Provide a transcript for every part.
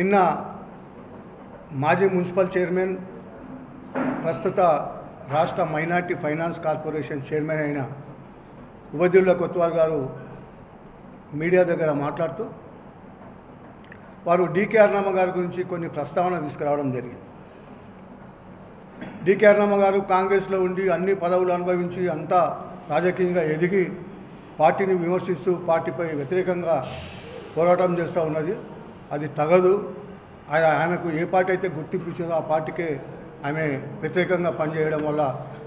నిన్న మాజీ municipal chairman ప్రస్తుత రాష్ట్ర మైనార్టీ ఫైనాన్స్ కార్పొరేషన్ చైర్మన్ అయిన ఉబదుల్లా కొత్వాల్ గారు మీడియా దగ్గర మాట్లాడుతూ వారు డీకే అర్ణమ్మ గారి గురించి కొన్ని ప్రస్తావన తీసుకురావడం జరిగింది. డీకే అర్ణమ్మ గారు కాంగ్రెస్లో ఉండి అన్ని పదవులు అనుభవించి అంతా రాజకీయంగా ఎదిగి పార్టీని విమర్శిస్తూ పార్టీపై వ్యతిరేకంగా పోరాటం చేస్తూ ఉన్నది. అది తగదు. ఆయన ఆమెకు ఏ పార్టీ అయితే గుర్తింపు ఇచ్చిందో ఆ పార్టీకే ఆమె వ్యతిరేకంగా పనిచేయడం వల్ల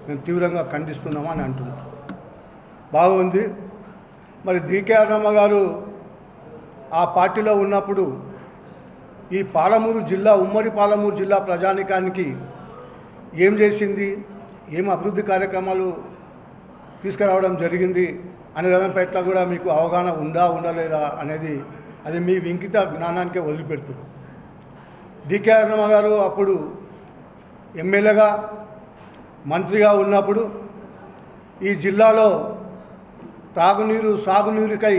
మేము తీవ్రంగా ఖండిస్తున్నామని అంటున్నారు. బాగుంది మరి డీకే అన్నమ్మ గారు ఆ పార్టీలో ఉన్నప్పుడు ఈ పాలమూరు జిల్లా ఉమ్మడి పాలమూరు జిల్లా ప్రజానికానికి ఏం చేసింది? ఏం అభివృద్ధి కార్యక్రమాలు తీసుకురావడం జరిగింది? అనే దాని పట్ల కూడా మీకు అవగాహన ఉందా ఉండలేదా అనేది అది మీ వింకిత జ్ఞానానికే వదిలిపెడుతున్నాం డికే అరుణమ్మ గారు అప్పుడు ఎమ్మెల్యేగా మంత్రిగా ఉన్నప్పుడు ఈ జిల్లాలో తాగునీరు సాగునీరుకై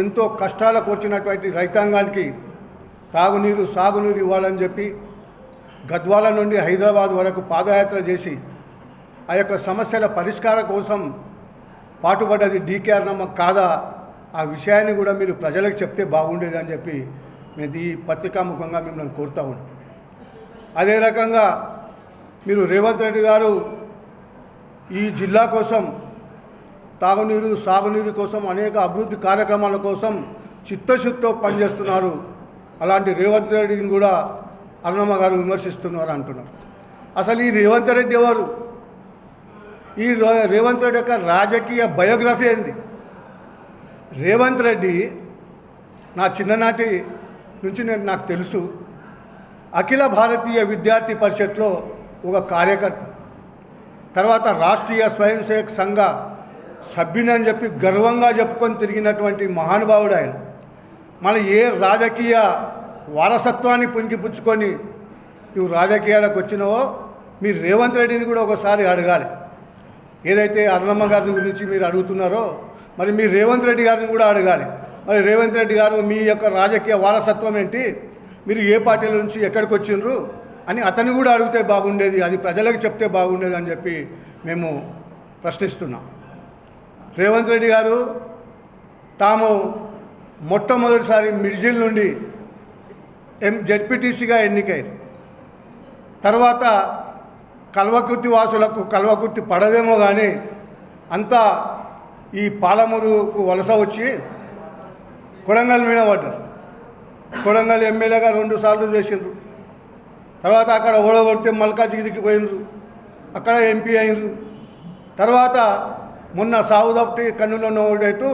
ఎంతో కష్టాలకు వచ్చినటువంటి రైతాంగానికి తాగునీరు సాగునీరు ఇవ్వాలని చెప్పి గద్వాల నుండి హైదరాబాద్ వరకు పాదయాత్ర చేసి ఆ యొక్క సమస్యల పరిష్కారం కోసం పాటుపడ్డది డీకే అర్ణమ్మ కాదా ఆ విషయాన్ని కూడా మీరు ప్రజలకు చెప్తే బాగుండేది అని చెప్పి మేము ఈ పత్రికాముఖంగా మిమ్మల్ని కోరుతా ఉన్నాం. అదే రకంగా మీరు రేవంత్ రెడ్డి గారు ఈ జిల్లా కోసం తాగునీరు సాగునీరు కోసం అనేక అభివృద్ధి కార్యక్రమాల కోసం చిత్తశుద్ధితో పనిచేస్తున్నారు. అలాంటి రేవంత్ రెడ్డిని కూడా అరుణమ్మ గారు విమర్శిస్తున్నారు అంటున్నారు. అసలు ఈ రేవంత్ రెడ్డి ఎవరు? ఈ రేవంత్ రెడ్డి యొక్క రాజకీయ బయోగ్రఫీ ఏంది? రేవంత్ రెడ్డి నా చిన్ననాటి నుంచి నేను నాకు తెలుసు. అఖిల భారతీయ విద్యార్థి పరిషత్లో ఒక కార్యకర్త. తర్వాత రాష్ట్రీయ స్వయం సేవక్ సంఘ సభ్యునని చెప్పి గర్వంగా చెప్పుకొని తిరిగినటువంటి మహానుభావుడు ఆయన. మన ఏ రాజకీయ వారసత్వాన్ని పుంకిపుచ్చుకొని నువ్వు రాజకీయాలకు వచ్చినావో మీరు రేవంత్ రెడ్డిని కూడా ఒకసారి అడగాలి. ఏదైతే అరుణమ్మ గారి గురించి మీరు అడుగుతున్నారో మరి మీరు రేవంత్ రెడ్డి గారిని కూడా అడగాలి. మరి రేవంత్ రెడ్డి గారు మీ యొక్క రాజకీయ వారసత్వం ఏంటి? మీరు ఏ పార్టీల నుంచి ఎక్కడికి వచ్చిండ్రు? అని అతను కూడా అడిగితే బాగుండేది అది ప్రజలకు చెప్తే బాగుండేది అని చెప్పి మేము ప్రశ్నిస్తున్నాం. రేవంత్ రెడ్డి గారు తాము మొట్టమొదటిసారి మిర్జిల్ నుండి ఎం జడ్పీటీసీగా ఎన్నికయ్యారు తర్వాత కల్వకుర్తి వాసులకు కల్వకుర్తి పడదేమో కానీ అంతా ఈ పాలమూరుకు వలస వచ్చి కొడంగల్ మీద పడ్డారు. కొడంగల్ ఎమ్మెల్యేగా రెండు సార్లు చేసిండ్రు. తర్వాత అక్కడ ఓడగొడితే మల్కాజిగిరికి పోయినరు అక్కడ ఎంపీ అయినరు తర్వాత మొన్న సావుదప్టి కన్నులో నోడేటు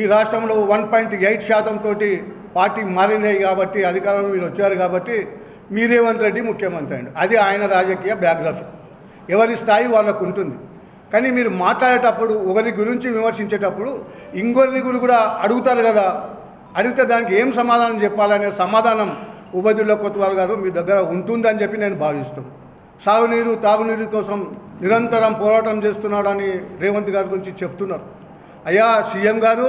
ఈ రాష్ట్రంలో వన్ పాయింట్ ఎయిట్ శాతంతో పార్టీ మారింది కాబట్టి అధికారంలో మీరు వచ్చారు కాబట్టి మీ రేవంత్ రెడ్డి ముఖ్యమంత్రి అండి అది ఆయన రాజకీయ బ్యాక్గ్రౌండ్ ఎవరి స్థాయి వాళ్ళకు ఉంటుంది. కానీ మీరు మాట్లాడేటప్పుడు ఒకరి గురించి విమర్శించేటప్పుడు ఇంకొకరిని గురి కూడా అడుగుతారు కదా. అడిగితే దానికి ఏం సమాధానం చెప్పాలనే సమాధానం ఉబదుల్లా కొత్తవాల్ గారు మీ దగ్గర ఉంటుందని చెప్పి నేను భావిస్తాను సాగునీరు తాగునీరు కోసం నిరంతరం పోరాటం చేస్తున్నాడని రేవంత్ గారి గురించి చెప్తున్నారు. అయ్యా సీఎం గారు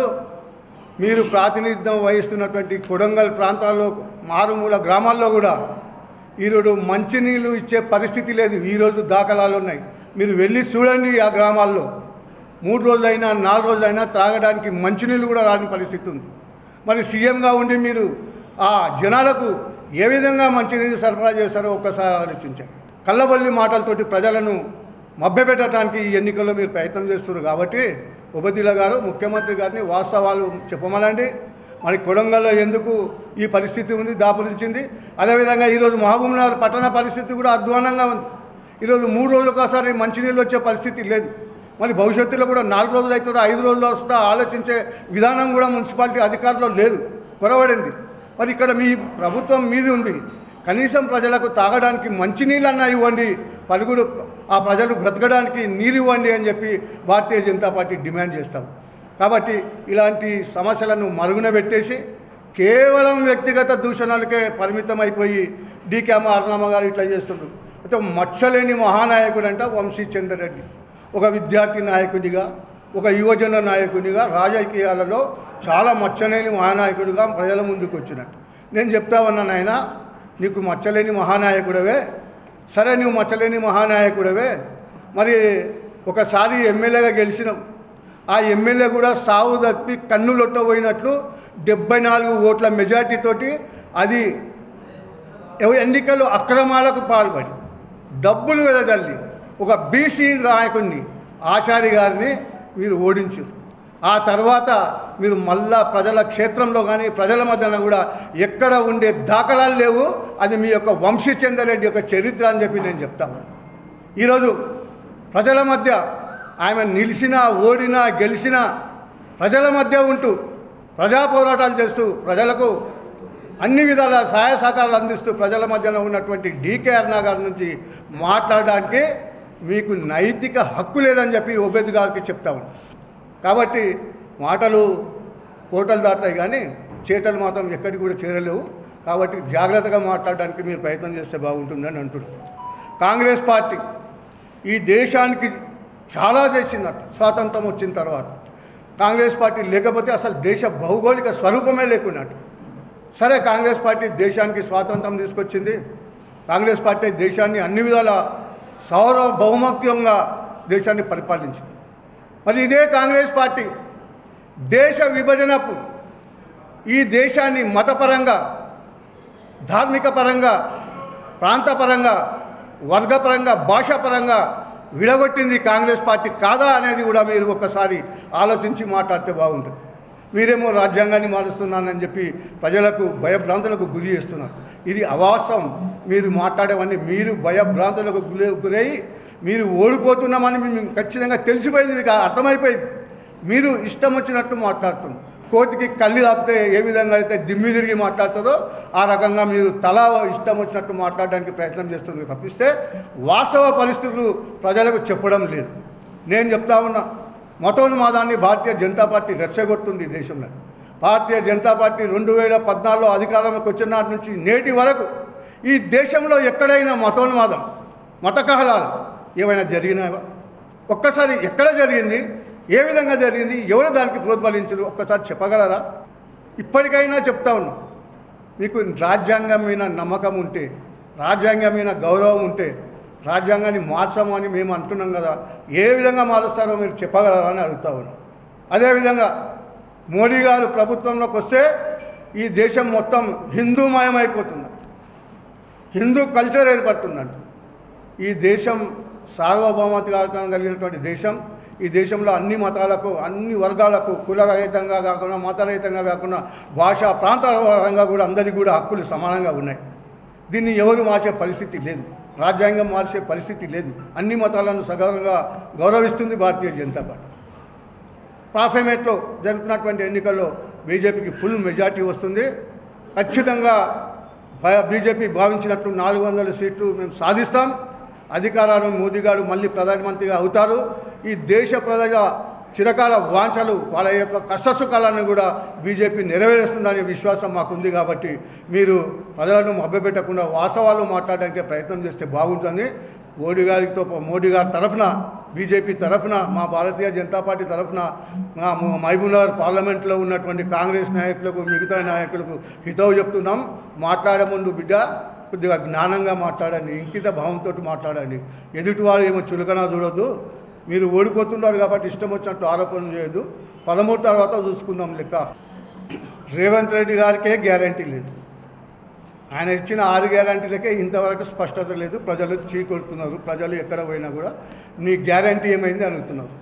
మీరు ప్రాతినిధ్యం వహిస్తున్నటువంటి కొడంగల్ ప్రాంతాల్లో మారుమూల గ్రామాల్లో కూడా ఈరోజు మంచినీళ్ళు ఇచ్చే పరిస్థితి లేదు. ఈరోజు దాఖలాలు ఉన్నాయి. మీరు వెళ్ళి చూడండి ఆ గ్రామాల్లో. మూడు రోజులైనా నాలుగు రోజులైనా త్రాగడానికి మంచినీళ్ళు కూడా రాని పరిస్థితి ఉంది. మరి సీఎంగా ఉండి మీరు ఆ జనాలకు ఏ విధంగా మంచినీళ్ళు సరఫరా చేస్తారో ఒక్కసారి ఆలోచించారు కళ్ళబల్లి మాటలతోటి ప్రజలను మభ్యపెట్టడానికి ఈ ఎన్నికల్లో మీరు ప్రయత్నం చేస్తున్నారు కాబట్టి ఉపదిల గారు ముఖ్యమంత్రి గారిని వాస్తవాలు చెప్పమనండి. మరి కొడంగల్లో ఎందుకు ఈ పరిస్థితి ఉంది దాపురించింది? అదేవిధంగా ఈరోజు మహబూబ్నగర్ పట్టణ పరిస్థితి కూడా అధ్వానంగా ఉంది. ఈరోజు మూడు రోజులకు ఒకసారి మంచినీళ్ళు వచ్చే పరిస్థితి లేదు. మరి భవిష్యత్తులో కూడా నాలుగు రోజులు అవుతుందా ఐదు రోజులు వస్తుందా ఆలోచించే విధానం కూడా మున్సిపాలిటీ అధికారులు లేదు కొరవడింది. మరి ఇక్కడ మీ ప్రభుత్వం మీది ఉంది. కనీసం ప్రజలకు తాగడానికి మంచినీళ్ళన్నా ఇవ్వండి పలుగురు ఆ ప్రజలు బ్రతకడానికి నీరు ఇవ్వండి అని చెప్పి భారతీయ జనతా పార్టీ డిమాండ్ చేస్తాం. కాబట్టి ఇలాంటి సమస్యలను మరుగున పెట్టేసి కేవలం వ్యక్తిగత దూషణలకే పరిమితం అయిపోయి డీకేమ అరుణమ్మ గారు ఇట్లా చేస్తుండ్రు. అయితే మచ్చలేని మహానాయకుడు అంట వంశీ చంద్రరెడ్డి ఒక విద్యార్థి నాయకుడిగా ఒక యువజన నాయకుడిగా రాజకీయాలలో చాలా మచ్చలేని మహానాయకుడిగా ప్రజల ముందుకు వచ్చినట్టు. నేను చెప్తా ఉన్నాను ఆయన నీకు మచ్చలేని మహానాయకుడవే. సరే నువ్వు మచ్చలేని మహానాయకుడవే. మరి ఒకసారి ఎమ్మెల్యేగా గెలిచినావు. ఆ ఎమ్మెల్యే కూడా సావు తప్పి కన్నులొట్టబోయినట్లు డెబ్బై నాలుగు ఓట్ల మెజార్టీతోటి అది ఎన్నికలు అక్రమాలకు పాల్పడి డబ్బులు వెదజల్లి ఒక బీసీ నాయకుడిని ఆచారి గారిని మీరు ఓడించారు ఆ తర్వాత మీరు మళ్ళా ప్రజల క్షేత్రంలో కానీ ప్రజల మధ్యన కూడా ఎక్కడ ఉండే దాఖలాలు లేవు. అది మీ యొక్క వంశీచంద్రరెడ్డి యొక్క చరిత్ర అని చెప్పి నేను చెప్తాను ఈరోజు ప్రజల మధ్య ఆమె నిలిచినా ఓడినా గెలిచినా ప్రజల మధ్య ఉంటూ ప్రజా పోరాటాలు చేస్తూ ప్రజలకు అన్ని విధాల సహాయ సహకారాలు అందిస్తూ ప్రజల మధ్యన ఉన్నటువంటి డీకే అరుణ గారి నుంచి మాట్లాడడానికి మీకు నైతిక హక్కు లేదని చెప్పి ఉబేద్ గారికి చెప్తాము కాబట్టి మాటలు కోటలు దాటాయి కానీ చేటలు మాత్రం ఎక్కడికి కూడా చేరలేవు. కాబట్టి జాగ్రత్తగా మాట్లాడడానికి మీరు ప్రయత్నం చేస్తే బాగుంటుందని అంటున్నాను కాంగ్రెస్ పార్టీ ఈ దేశానికి చాలా చేసిందట స్వాతంత్రం వచ్చిన తర్వాత. కాంగ్రెస్ పార్టీ లేకపోతే అసలు దేశ భౌగోళిక స్వరూపమే లేకున్నట్టు. సరే కాంగ్రెస్ పార్టీ దేశానికి స్వాతంత్రం తీసుకొచ్చింది. కాంగ్రెస్ పార్టీ దేశాన్ని అన్ని విధాల సార్వభౌమత్యంగా దేశాన్ని పరిపాలించింది. మరి ఇదే కాంగ్రెస్ పార్టీ దేశ విభజనకు ఈ దేశాన్ని మతపరంగా ధార్మిక పరంగా ప్రాంతపరంగా వర్గపరంగా భాషాపరంగా విడగొట్టింది కాంగ్రెస్ పార్టీ కాదా అనేది కూడా మీరు ఒక్కసారి ఆలోచించి మాట్లాడితే బాగుంటుంది. మీరేమో రాజ్యాంగాన్ని మారుస్తున్నానని చెప్పి ప్రజలకు భయభ్రాంతులకు గురి చేస్తున్నారు. ఇది అవాసం మీరు మాట్లాడేవన్నీ మీరు భయభ్రాంతులకు గురి గురై మీరు ఓడిపోతున్నామని మేము ఖచ్చితంగా తెలిసిపోయింది మీకు అర్థమైపోయింది. మీరు ఇష్టం వచ్చినట్టు మాట్లాడుతున్నారు. కోతికి కళ్ళు తాపితే ఏ విధంగా అయితే దిమ్మి తిరిగి మాట్లాడుతుందో ఆ రకంగా మీరు తలా ఇష్టం వచ్చినట్టు మాట్లాడడానికి ప్రయత్నం చేస్తుంది తప్పిస్తే వాస్తవ పరిస్థితులు ప్రజలకు చెప్పడం లేదు. నేను చెప్తా ఉన్నా మతోన్మాదాన్ని భారతీయ జనతా పార్టీ రెచ్చగొడుతుంది ఈ దేశంలో. భారతీయ జనతా పార్టీ రెండు వేల పద్నాలుగులో అధికారంలోకి వచ్చిన నాటి నుంచి నేటి వరకు ఈ దేశంలో ఎక్కడైనా మతోన్మాదం మత కహలాలు ఏమైనా జరిగినావా ఒక్కసారి ఎక్కడ జరిగింది? ఏ విధంగా జరిగింది? ఎవరు దానికి ప్రోత్బలించరు ఒక్కసారి చెప్పగలరా? ఇప్పటికైనా చెప్తా ఉన్నాం మీకు రాజ్యాంగం మీద నమ్మకం ఉంటే రాజ్యాంగం మీద గౌరవం ఉంటే రాజ్యాంగాన్ని మార్చము అని మేము అంటున్నాం కదా ఏ విధంగా మారుస్తారో మీరు చెప్పగలరా అని అడుగుతా ఉన్నాం. అదేవిధంగా మోడీ గారు ప్రభుత్వంలోకి వస్తే ఈ దేశం మొత్తం హిందూమయమైపోతుందంట హిందూ కల్చర్ ఏర్పడుతుందంట ఈ దేశం సార్వభౌమత్వం కలిగినటువంటి దేశం ఈ దేశంలో అన్ని మతాలకు అన్ని వర్గాలకు కులరహితంగా కాకుండా మతరహితంగా కాకుండా భాష ప్రాంతాల పరంగా కూడా అందరికీ కూడా హక్కులు సమానంగా ఉన్నాయి. దీన్ని ఎవరు మార్చే పరిస్థితి లేదు. రాజ్యాంగం మార్చే పరిస్థితి లేదు. అన్ని మతాలను సగౌరవంగా గౌరవిస్తుంది భారతీయ జనతా పార్టీ. పార్లమెంట్లో జరుగుతున్నటువంటి ఎన్నికల్లో బీజేపీకి ఫుల్ మెజార్టీ వస్తుంది. ఖచ్చితంగా బీజేపీ భావించినట్టు నాలుగు వందల సీట్లు మేము సాధిస్తాం. అధికారాలను మోదీ గారు మళ్ళీ ప్రధానమంత్రిగా అవుతారు. ఈ దేశ ప్రజల చిరకాల వాంఛలు వాళ్ళ యొక్క కష్టసుఖాలను కూడా బీజేపీ నెరవేరుస్తుందనే విశ్వాసం మాకుంది కాబట్టి మీరు ప్రజలను మభ్యపెట్టకుండా వాస్తవాలు మాట్లాడడానికి ప్రయత్నం చేస్తే బాగుంటుంది. మోడీ గారితో మోడీ గారి తరఫున బీజేపీ తరఫున మా భారతీయ జనతా పార్టీ తరఫున మా మహబూబ్నగర్ పార్లమెంట్లో ఉన్నటువంటి కాంగ్రెస్ నాయకులకు మిగతా నాయకులకు హితవు చెప్తున్నాం. మాట్లాడే ముందు బిడ్డ కొద్దిగా జ్ఞానంగా మాట్లాడండి ఇంకిత భావంతో మాట్లాడండి. ఎదుటివారు ఏమో చులకన చూడొద్దు. మీరు ఓడిపోతున్నారు కాబట్టి ఇష్టం వచ్చినట్టు ఆరోపణలు చేయదు పదమూడు తర్వాత చూసుకుందాం లెక్క. రేవంత్ రెడ్డి గారికే గ్యారంటీ లేదు. ఆయన ఇచ్చిన ఆరు గ్యారంటీలకే ఇంతవరకు స్పష్టత లేదు. ప్రజలు చీకొడుతున్నారు. ప్రజలు ఎక్కడ పోయినా కూడా నీ గ్యారంటీ ఏమైంది అడుగుతున్నారు.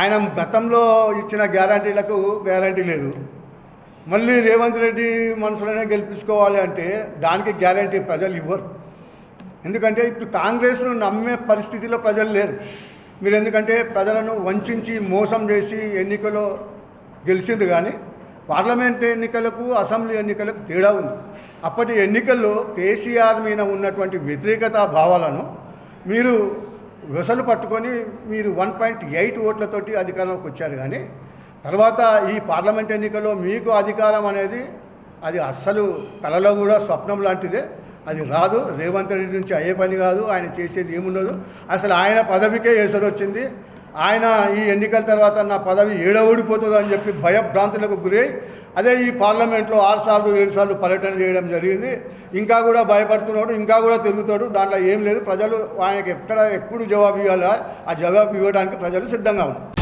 ఆయన గతంలో ఇచ్చిన గ్యారంటీలకు గ్యారంటీ లేదు. మళ్ళీ రేవంత్ రెడ్డి మనసులోనే గెలిపించుకోవాలి అంటే దానికి గ్యారంటీ ప్రజలు ఇవ్వరు. ఎందుకంటే ఇప్పుడు కాంగ్రెస్ను నమ్మే పరిస్థితిలో ప్రజలు లేరు. మీరు ఎందుకంటే ప్రజలను వంచి మోసం చేసి ఎన్నికలో గెలిచింది కానీ పార్లమెంట్ ఎన్నికలకు అసెంబ్లీ ఎన్నికలకు తేడా ఉంది. అప్పటి ఎన్నికల్లో కేసీఆర్ మీద ఉన్నటువంటి వ్యతిరేకత భావాలను మీరు వెసలు పట్టుకొని మీరు వన్ పాయింట్ ఎయిట్ ఓట్లతోటి అధికారంలోకి వచ్చారు కానీ తర్వాత ఈ పార్లమెంట్ ఎన్నికల్లో మీకు అధికారం అనేది అది అస్సలు కలలో కూడా స్వప్నం లాంటిదే. అది రాదు. రేవంత్ రెడ్డి నుంచి అయ్యే పని కాదు. ఆయన చేసేది ఏముండదు. అసలు ఆయన పదవికే ఎసరు వచ్చింది. ఆయన ఈ ఎన్నికల తర్వాత నా పదవి ఏడ ఓడిపోతుందో అని చెప్పి భయభ్రాంతులకు గురై అదే ఈ పార్లమెంట్లో ఆరు సార్లు ఏడు సార్లు పర్యటన చేయడం జరిగింది. ఇంకా కూడా భయపడుతున్నాడు ఇంకా కూడా తిరుగుతాడు. దాంట్లో ఏం లేదు. ప్రజలు ఆయనకి ఎక్కడ ఎప్పుడు జవాబు ఇవ్వాలా? ఆ జవాబు ఇవ్వడానికి ప్రజలు సిద్ధంగా ఉన్నారు.